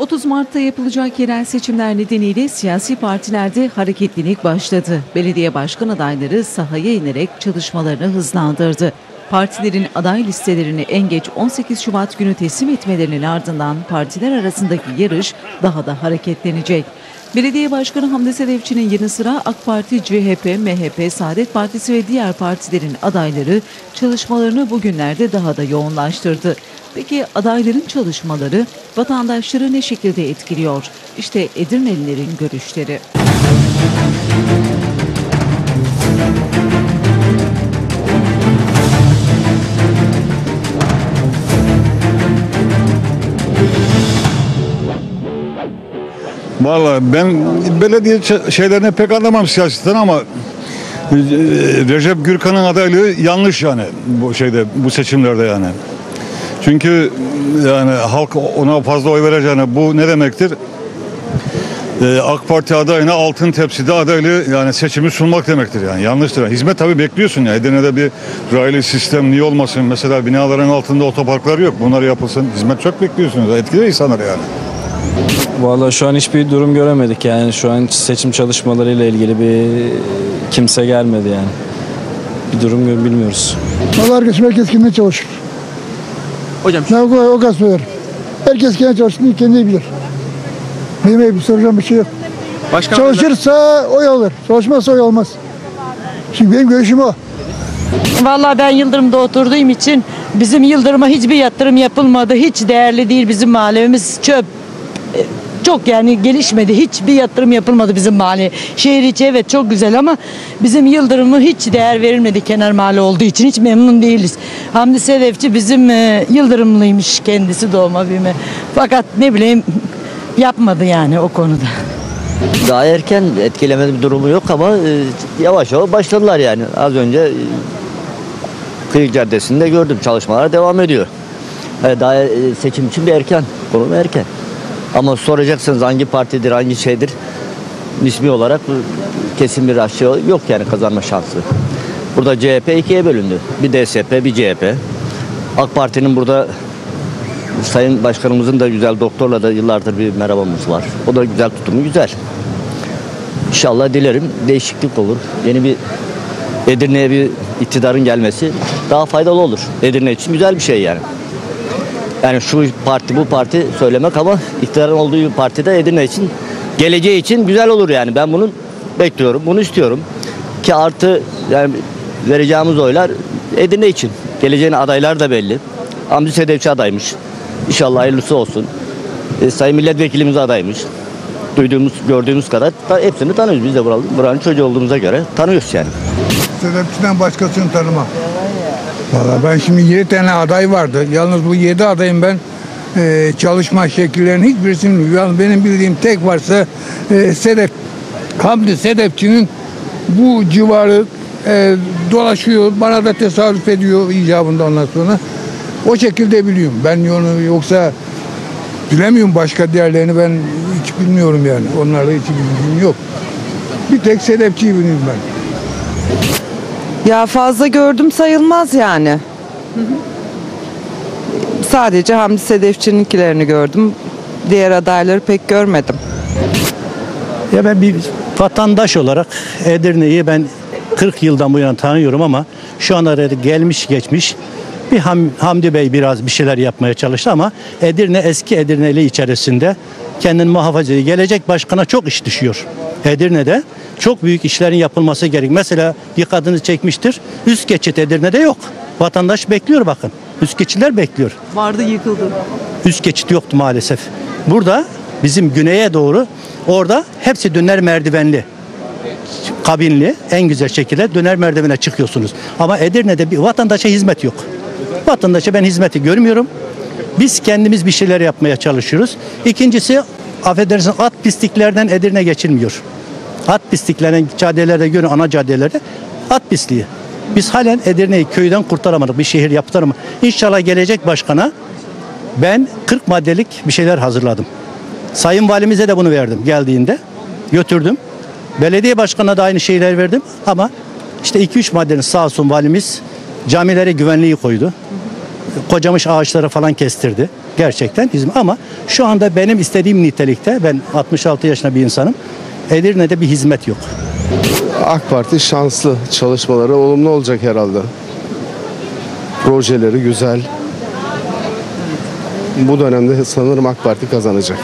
30 Mart'ta yapılacak yerel seçimler nedeniyle siyasi partilerde hareketlilik başladı. Belediye başkan adayları sahaya inerek çalışmalarını hızlandırdı. Partilerin aday listelerini en geç 18 Şubat günü teslim etmelerinin ardından partiler arasındaki yarış daha da hareketlenecek. Belediye Başkanı Hamdi Sedefçi'nin yanı sıra AK Parti, CHP, MHP, Saadet Partisi ve diğer partilerin adayları çalışmalarını bugünlerde daha da yoğunlaştırdı. Peki adayların çalışmaları vatandaşları ne şekilde etkiliyor? İşte Edirnelilerin görüşleri. Vallahi ben belediye şeylerini pek anlamam siyasetten ama e, Recep Gürkan'ın adaylığı yanlış yani bu şeyde bu seçimlerde yani. Çünkü yani halk ona fazla oy vereceğine bu ne demektir? Ee, AK Parti adayına altın tepside adaylığı yani seçimi sunmak demektir yani yanlıştır. Yani hizmet tabii bekliyorsun ya Edirne'de bir raylı sistem niye olmasın mesela binaların altında otoparklar yok bunlar yapılsın hizmet çok bekliyorsunuz etkiler insanları yani. Vallahi şu an hiçbir durum göremedik yani şu an seçim çalışmalarıyla ilgili bir kimse gelmedi yani. Bir durum bilmiyoruz. Vallahi herkes merkez kendine çalışır. Hocam Ne o, o kadar söylerim. Herkes kendine çalıştığını kendi bilir. Benim bir soracağım bir şey yok. başkan Çalışırsa oy alır. Çalışmazsa oy almaz. Şimdi benim görüşüm o. Vallahi ben Yıldırım'da oturduğum için bizim Yıldırım'a hiçbir yatırım yapılmadı. Hiç değerli değil bizim mahallemiz çöp. Çok yani gelişmedi. Hiçbir yatırım yapılmadı bizim mahalle. Şehir içi evet çok güzel ama bizim Yıldırım'a hiç değer verilmedi kenar mahalle olduğu için. Hiç memnun değiliz. Hamdi Sedefçi bizim e, Yıldırımlıymış kendisi doğma büyüme. Fakat ne bileyim yapmadı yani o konuda. Daha erken etkilemeli bir durumu yok ama e, yavaş yavaş başladılar yani. Az önce e, Kıyık Caddesi'nde gördüm çalışmalar devam ediyor. E, daha e, seçim için bir erken, konu erken. Ama soracaksınız hangi partidir, hangi şeydir nisbi olarak kesin bir aşağı yok yani kazanma şansı. Burada CHP ikiye bölündü. Bir DSP, bir CHP. AK Parti'nin burada Sayın Başkanımızın da güzel doktorla da yıllardır bir merhabamız var. O da güzel tutumu güzel. İnşallah dilerim değişiklik olur. Yeni bir Edirne'ye bir iktidarın gelmesi daha faydalı olur. Edirne için güzel bir şey yani. Yani şu parti bu parti söylemek ama iktidarın olduğu bir partide Edirne için geleceği için güzel olur yani. Ben bunu bekliyorum, bunu istiyorum. Ki artı yani vereceğimiz oylar Edirne için. Geleceğin adaylar da belli. Hamdi Sedefçi adaymış. İnşallah hayırlısı olsun. E, Sayın Milletvekilimiz adaymış. Duyduğumuz, gördüğümüz kadar da hepsini tanıyoruz. Biz de buralı, buranın çocuğu olduğumuza göre tanıyoruz yani. Sebepçiden başkasını tanımam. Valla ben şimdi 7 tane aday vardı. Yalnız bu 7 adayın ben e, çalışma şekillerinin hiçbirisini bilmiyorum. Yalnız benim bildiğim tek varsa e, Sedef, Hamdi Sedefçi'nin bu civarı e, dolaşıyor. Bana da tesadüf ediyor icabında ondan sonra. O şekilde biliyorum. Ben onu yoksa bilemiyorum başka diğerlerini ben hiç bilmiyorum yani. Onlarla hiç bilgim yok. Bir tek Sedefçi'yi biliyorum ben. Ya fazla gördüm sayılmaz yani. Sadece Hamdi Sedefçi'ninkilerini gördüm. Diğer adayları pek görmedim. Ya ben bir vatandaş olarak Edirne'yi ben 40 yıldan bu yana tanıyorum ama şu ana kadar gelmiş geçmiş bir Ham- Hamdi Bey biraz bir şeyler yapmaya çalıştı ama Edirne eski Edirne'li içerisinde kendini muhafaza. Gelecek başkana çok iş düşüyor. Edirne'de çok büyük işlerin yapılması gerek. Mesela dikkatini çekmiştir. Üst geçit Edirne'de yok. Vatandaş bekliyor bakın. Üst geçitler bekliyor. Vardı yıkıldı. Üst geçit yoktu maalesef. Burada bizim güneye doğru orada hepsi döner merdivenli kabinli en güzel şekilde döner merdivene çıkıyorsunuz. Ama Edirne'de bir vatandaşa hizmet yok. Vatandaşa ben hizmeti görmüyorum. Biz kendimiz bir şeyler yapmaya çalışıyoruz. İkincisi affedersin at pisliklerden Edirne geçilmiyor. At pisliklerden caddelerde görün ana caddelerde at pisliği. Biz halen Edirne'yi köyden kurtaramadık. Bir şehir yaptıramadık. İnşallah gelecek başkana ben 40 maddelik bir şeyler hazırladım. Sayın valimize de bunu verdim geldiğinde. Götürdüm. Belediye başkanına da aynı şeyler verdim ama işte 2-3 maddenin sağ olsun valimiz camilere güvenliği koydu. kocamış ağaçları falan kestirdi. Gerçekten hizmet ama şu anda benim istediğim nitelikte ben 66 yaşında bir insanım. Edirne'de bir hizmet yok. AK Parti şanslı. Çalışmaları olumlu olacak herhalde. Projeleri güzel. Bu dönemde sanırım AK Parti kazanacak.